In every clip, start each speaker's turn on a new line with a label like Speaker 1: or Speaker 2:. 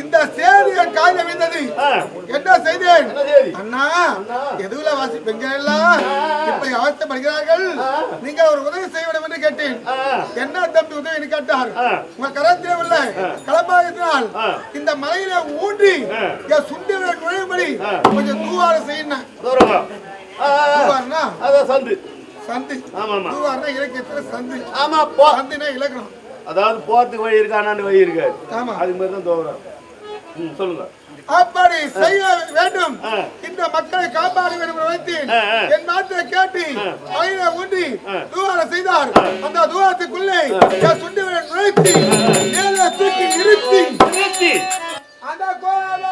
Speaker 1: இந்த செய்தி என் விழுந்தது
Speaker 2: ஆ.
Speaker 1: என்ன செய்தேன்? அண்ணா. எதுல வாசி பெண்கள் எல்லாம் இப்படி அவஸ்தைப்படுகிறார்கள். நீங்க ஒரு உதவி செய்ய வேண்டும் என்று கேட்டேன். என்ன தம்பி உதவி கேட்டார். உங்க கரத்திலே உள்ள களப்பாகத்தினால்
Speaker 2: ஆ.
Speaker 1: இந்த மலையில ஊன்றி. என் சுண்டி விரல் நுழையும்படி. கொஞ்சம் தூவார செய்யணும்
Speaker 2: சந்து
Speaker 1: சந்து
Speaker 2: ஆமா
Speaker 1: இலக்கியத்துல சந்து
Speaker 2: ஆமா
Speaker 1: சந்துனா இலக்கணம்
Speaker 2: அதாவது போறதுக்கு வழி இருக்கு அண்ணாண்டு வழி இருக்காது
Speaker 1: ஆமா.
Speaker 2: அது மாதிரி தான் தோறம் சொல்லுங்க.
Speaker 1: அப்படி செய்ய வேண்டும். இந்த மக்களை காப்பாற்ற வேண்டும்
Speaker 2: ஆ.
Speaker 1: என் நாட்டை கேட்டு மயில ஊன்றி
Speaker 2: ஆ.
Speaker 1: தூவாரம் செய்தார். அந்த தூவாரத்துக்குள்ளே சுண்டி நுழைத்து மேலே தூக்கி நிறுத்தி
Speaker 2: நிறுத்தி.
Speaker 1: அந்த கோலம்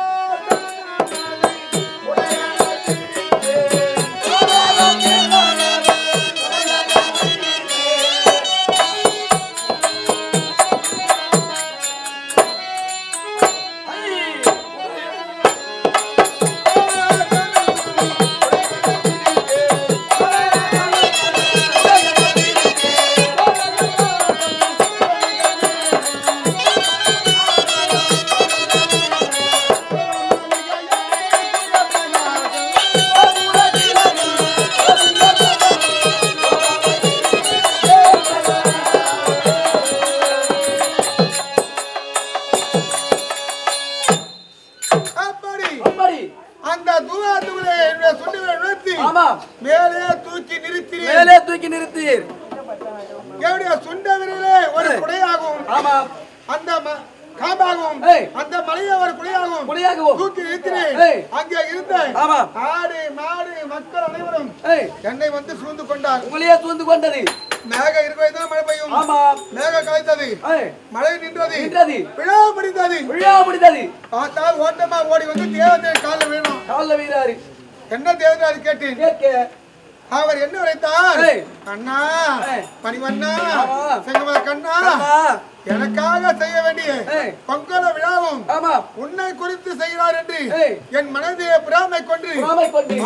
Speaker 1: என்னுடைய சுண்ட விரலே ஒரு குடையாகும்
Speaker 3: ஆமாம்
Speaker 1: அந்த காம்பாகவும். அந்த மலையை ஒரு குடையாகும்
Speaker 3: குடியாகவும்
Speaker 1: தூக்கி நிறுத்தினேன்
Speaker 3: ஏய்.
Speaker 1: அங்கே இருந்த
Speaker 3: ஆமாம்.
Speaker 1: ஆடு மாடு மக்கள் அனைவரும் என்னை வந்து சூழ்ந்து கொண்டார்.
Speaker 3: உங்களையே சூழ்ந்து கொண்டது.
Speaker 1: மேக இருக்கிறது மழை பெய்யும்.
Speaker 3: ஆமாம்
Speaker 1: மேக கலைத்தது.
Speaker 3: ஏய்.
Speaker 1: மழை நின்றது.
Speaker 3: நின்றது.
Speaker 1: விழா முடிந்தது.
Speaker 3: விழா முடிந்தது.
Speaker 1: பார்த்தா ஓட்டமா ஓடி வந்து தேவதை காலில் வேணும்
Speaker 3: காலில் வீராரு
Speaker 1: என்ன தேவதை கேட்டேன்?
Speaker 3: கேட்க.
Speaker 1: அவர் என்ன உரைத்தார். அண்ணா. பணிவண்ணா. செங்கமல கண்ணா எனக்காக செய்ய வேண்டிய. பொங்கல விழாவும் உன்னை குறித்து செய்கிறார் என்று. என் மனதை புறாமை கொண்டு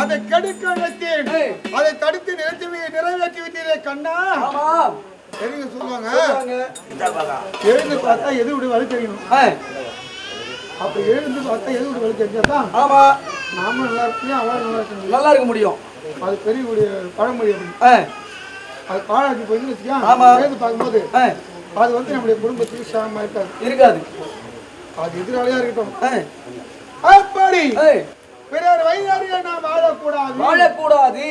Speaker 1: அதை கெடுக்க நினைத்தேன். அதை தடுத்து நிறுத்தி நிறைவேற்றி விட்டீரே கண்ணா தெரியுங்க சொல்லுவாங்க. எழுந்து பார்த்தா எது விடு வலு தெரியணும்
Speaker 3: ஏய்,
Speaker 1: அப்படி எழுந்து பார்த்தா எது விடு வலு தெரிஞ்சாதான்
Speaker 3: ஆமா.
Speaker 1: நாம நல்லா இருக்கணும் அவன் நல்லா
Speaker 3: இருக்க முடியும்.
Speaker 1: அது பெரிய ஒரு பழமொழி அது பாழாக்கி போயின்னு வச்சுக்கா
Speaker 3: ஆமா.
Speaker 1: எழுந்து பார்க்கும்போது அது வந்து நம்முடைய குடும்பத்துக்கு சாமமா இருக்காது.
Speaker 3: இருக்காது.
Speaker 1: அது எதிராளியா இருக்கட்டும். அப்படி பிறர் வயதாரியை நாம் வாழக்கூடாது.
Speaker 3: வாழக்கூடாது.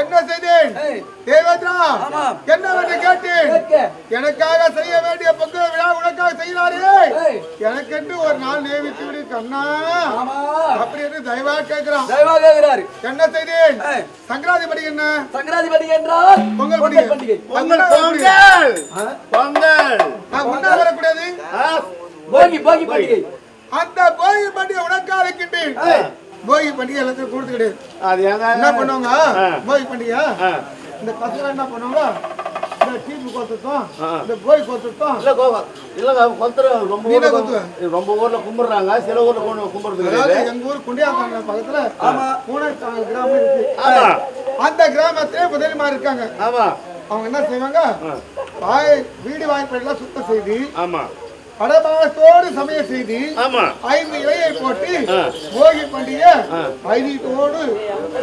Speaker 1: என்ன செய்தேன்?
Speaker 3: ஆமாம்.
Speaker 1: என்னவென்று கேட்டேன்? எனக்காக செய்ய வேண்டிய பொங்கல் விழா உனக்காக செய்கிறாரே. எனக்கென்று ஒரு நாள் நியமித்து விடு கண்ணா. அப்படி என்று தயவா கேட்கிறான்.
Speaker 3: தயவா கேட்கிறாரு.
Speaker 1: என்ன செய்தேன்? சங்கராதி படி என்ன?
Speaker 3: சங்கராதி பண்டிகை என்றால்
Speaker 1: பொங்கல் பண்டிகை.
Speaker 2: பொங்கல் பொங்கல்? பொங்கல்.
Speaker 1: நான் முன்னா வரக்கூடாது?
Speaker 3: போகி போகி பண்டிகை.
Speaker 1: அந்த போகி பண்டிகை உனக்காக இருக்கின்றேன். போகி பண்டிகை எல்லாத்தையும் கொடுத்து கிடையாது
Speaker 2: அது
Speaker 1: என்ன பண்ணுவாங்க. போகி பண்டிகை. இந்த பசங்க என்ன பண்ணுவாங்க? இந்த டீப்பு கோத்துட்டோம். இந்த போய் கோத்துட்டோம்
Speaker 2: இல்ல கோவம் இல்லங்க கொத்துற ரொம்ப ஊர்ல? ரொம்ப ஊர்ல கும்பிடுறாங்க. சில ஊர்ல கொண்டு கும்பிடுறது கிடையாது
Speaker 1: எங்க ஊர் குண்டியாத்தாங்க பக்கத்துல
Speaker 3: ஆமா.
Speaker 1: பூனைத்தாங்க கிராமம் இருக்கு. அந்த கிராமத்திலே முதலிமார் இருக்காங்க.
Speaker 2: ஆமா.
Speaker 1: அவங்க என்ன செய்வாங்க? வீடு வாய்ப்பெல்லாம் சுத்தம் செய்து
Speaker 2: ஆமா.
Speaker 1: படபாகத்தோடு சமையல் செய்து
Speaker 2: ஆமா.
Speaker 1: ஐந்து இலையை போட்டு
Speaker 2: ஆ.
Speaker 1: போகி பண்டிகை
Speaker 2: ஆ.
Speaker 1: ஐதீட்டோடு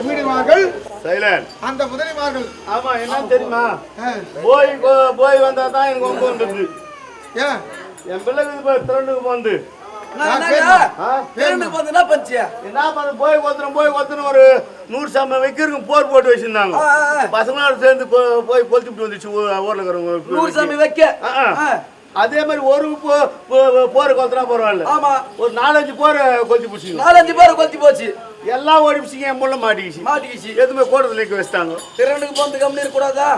Speaker 1: வீடுவார்கள்.
Speaker 2: சைலண்ட்
Speaker 1: அந்த முதலிமார்கள்.
Speaker 2: ஆமா என்னன்னு தெரியுமா. போய் கோ- போய் வந்தா தான் எனக்கு ஒம்பது வந்துருது
Speaker 1: ஏன்
Speaker 2: என் பிள்ளைக்கு இப்போ திரண்டுக்கு என்ன பண்ண போய் கொத்துறோம் போய் கொத்துறோம் ஒரு நூறு சாம வைக்கிறதுக்கு போர் போட்டு வச்சிருந்தாங்க. பசங்களோட சேர்ந்து போ- போய் கொளுத்துட்டு வந்துச்சு ஊர்ல
Speaker 3: நூறு
Speaker 2: இருக்கிறவங்க
Speaker 3: சாமி வைக்க.
Speaker 2: ஆ, ஆ.
Speaker 3: ஆ,
Speaker 2: அதே மாதிரி ஒரு போர் கொத்துனா பரவாயில்ல.
Speaker 3: ஆமா.
Speaker 2: ஒரு நாலஞ்சு போர் கொத்தி பிடிச்சிங்க
Speaker 3: நாலஞ்சு பேர் கொத்தி போச்சு.
Speaker 2: எல்லாம் ஓடி பிடிச்சிங்க என் முள்ள மாட்டிக்கிச்சு.
Speaker 3: மாட்டிக்கிச்சு.
Speaker 2: எதுவுமே கூடத்துல வைக்க வச்சிட்டாங்க.
Speaker 3: திறனுக்கு போந்து கம்மி இருக்கக்கூடாதா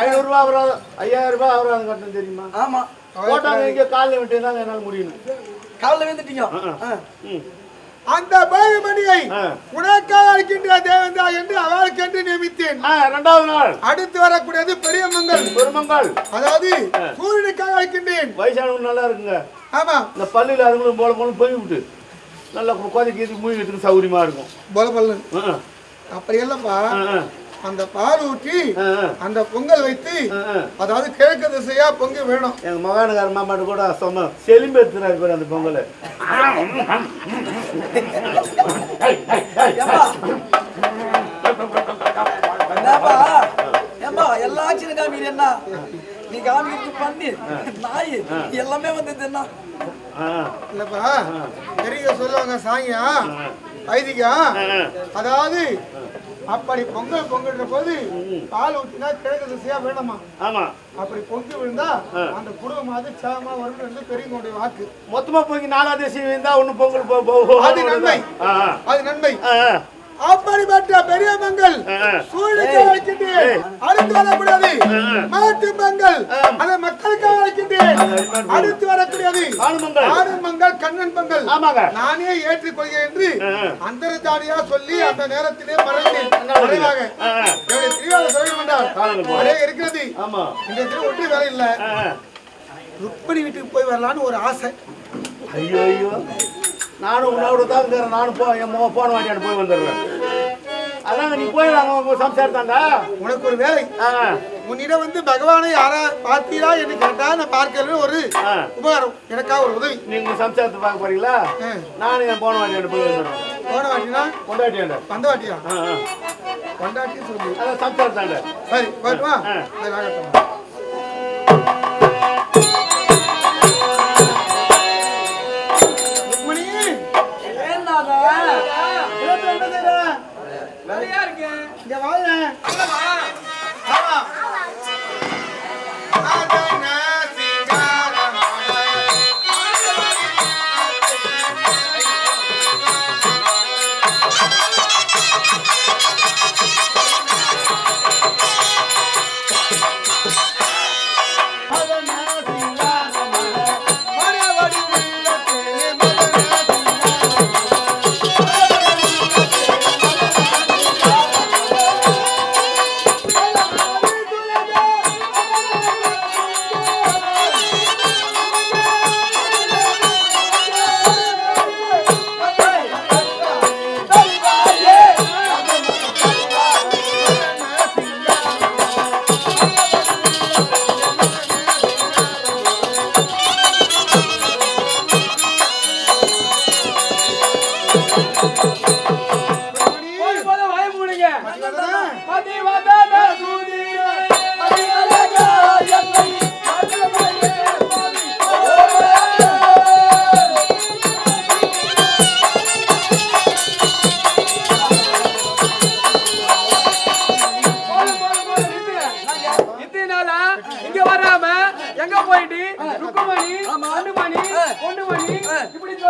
Speaker 2: ஐநூறு ரூபா அபராதம் ஐயாயிரம் ரூபாய் அபராதம் கட்டணும் தெரியுமா?
Speaker 3: ஆமா.
Speaker 2: போட்டாங்க இங்க காலைல விட்டு தான் என்னால முடியணும்.
Speaker 3: காலைல வந்துட்டீங்க ஆ.
Speaker 2: ம்.
Speaker 1: அந்த
Speaker 2: ஆ.
Speaker 1: உனக்காக இருக்கின்ற தேவந்தா என்று அவளுக்கென்று நியமித்தேன்.
Speaker 2: ஆ, ரெண்டாவது நாள்.
Speaker 1: அடுத்து வரக்கூடியது பெரிய மங்கள்.
Speaker 2: பெருமங்கால்
Speaker 1: அதாவது சூரியனுக்காக இருக்கின்றேன்
Speaker 2: வயசானவங்க நல்லா இருக்குங்க.
Speaker 1: ஆமா.
Speaker 2: இந்த பல்லில் அதுங்களும் போல போல போய் விட்டு. நல்லா இது மூழ்கிறதுக்கு சௌகரியமா இருக்கும்.
Speaker 1: போல பல்லு அப்படி இல்லப்பா. அந்த பால் ஊற்றி. அந்த பொங்கல் வைத்து. அதாவது கிழக்கு திசையா பொங்கி வேணும்.
Speaker 2: எங்க மகானகார மாமாட்டு கூட சொன்னோம் செலிம்பு எடுத்துறாரு பேர் அந்த பொங்கல்.
Speaker 3: எல்லா சின்ன காமிக்கிற என்ன நீ காமிக்கிறது பண்ணி. நாய் எல்லாமே வந்தது என்ன?
Speaker 1: இல்லப்பா பெரிய சொல்லுவாங்க சாங்கியா? வைதிகா அதாவது அப்படி பொங்கல் பொங்கல்ன்ற போது பால் ஊற்றினா கிழக்கு திசையா வேணுமா?
Speaker 2: ஆமா.
Speaker 1: அப்படி பொங்கி விழுந்தா அந்த குடும்பமாவது சேமா வரும் என்று பெரியவங்களுடைய வாக்கு.
Speaker 2: மொத்தமா போய் நாலாவது தேசியம் இருந்தா ஒண்ணு பொங்கல்
Speaker 1: அது நன்மை. அது நன்மை. அப்படிப்பட்ட பெரிய மங்கள். சூழ்நிலை அழைக்கின்றேன் அடுத்து வரக்கூடாது. மாட்டு மங்கள் அதை அடுத்து வரக்கூடியது
Speaker 2: ஆணு மங்கள்.
Speaker 1: ஆடு மங்கள் கண்ணன் மங்கள்
Speaker 2: ஆமாங்க.
Speaker 1: நானே ஏற்றுக்கொள்கிறேன் என்று
Speaker 2: ஆ, ஆ.
Speaker 1: அந்தரஜானியா சொல்லி அந்த நேரத்திலே மறைந்தேன். மறைவாக. என்னுடைய திருவிழா சொல்ல. அதே இருக்கிறது. இந்த திரு ஒன்றும் வேலை இல்ல. ருக்மணி வீட்டுக்கு போய் வரலான்னு ஒரு ஆசை.
Speaker 2: ஐயோ ஐயோ. நானும் உன்னோட தான் நானும் போ என் போன வாட்டியாண்டு போய் வந்துடுறேன். அதாங்க நீ போய் அவங்க சம்சாரித்தாண்டா?
Speaker 1: உனக்கு ஒரு வேலை. உன்னிடம் வந்து பகவானை யாரா பார்த்தீரா என்று கேட்டா நான் பார்க்கலன்னு ஒரு
Speaker 2: ஆ.
Speaker 1: உபகாரம். எனக்காக ஒரு உதவி.
Speaker 2: நீங்க சம்சாரத்தை பார்க்க போறீங்களா?
Speaker 1: ஆ.
Speaker 2: நானும் என் போன வாட்டியாண்டு போய்
Speaker 1: போன வாட்டினா?
Speaker 2: கொண்டாட்டியாண்ட
Speaker 1: வந்த. வாட்டியா? கொண்டாட்டி சொல்லு.
Speaker 2: அதான் சம்சாரத்தாண்ட
Speaker 1: சரி போயிட்டுமா
Speaker 2: ஆ.
Speaker 1: சரி, ஆகட்டும். இங்க வாயேன். ஆமா.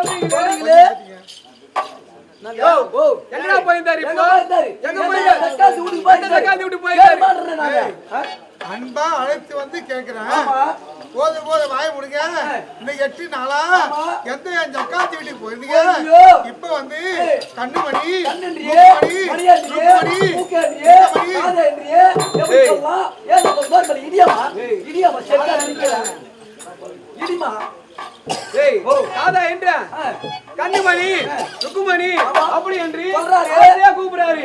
Speaker 4: சொல்றீங்களே போயிருந்தாரு இப்போ எங்க போயிருந்தாரு
Speaker 3: தக்காளி போயிருந்தாரு.
Speaker 4: தக்காளி போயிருந்தாரு.
Speaker 1: அன்பா அழைத்து வந்து கேக்குறேன்
Speaker 3: ஆமா.
Speaker 1: போது போது வாய முடிங்க இன்னைக்கு எட்டு நாளா எந்த என் ஜக்காத்தி வீட்டுக்கு போயிருந்தீங்க. இப்ப வந்து கண்ணுமணி
Speaker 3: இன்னொரு படி இடியாமா? இடியாமா. இடிமா.
Speaker 4: ஏய்
Speaker 3: ஓ.
Speaker 4: காதா என்ற. கண்ணுமணி ருக்குமணி. அப்படி என்று கூப்பிடுறாரு.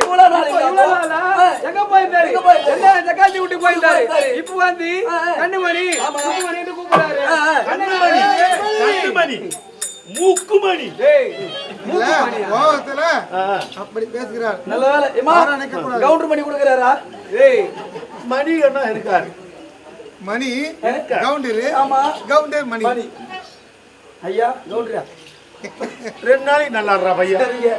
Speaker 4: எங்க போயிருந்தாரு ஜக்காத்தி வீட்டுக்கு போயிருந்தாரு. இப்போ வந்து. கண்ணுமணி. ருக்குமணி என்று கூப்பிடுறாரு. கண்ணுமணி
Speaker 2: கண்டுமணி மூக்குமணி
Speaker 1: கோபத்துல. அப்படி பேசுகிறார்
Speaker 3: நல்ல வேலை. கவுண்டர் பண்ணி கொடுக்குறாரா?
Speaker 4: ஏய்
Speaker 2: மணி என்ன இருக்காரு
Speaker 1: மணி? கவுண்டரு
Speaker 3: ஆமா.
Speaker 1: கவுண்டர் மணி
Speaker 3: மணி. ஐயா கவுண்டரா
Speaker 2: ரெண்டு நாளைக்கு நல்லா பையன்.
Speaker 3: சரிங்க.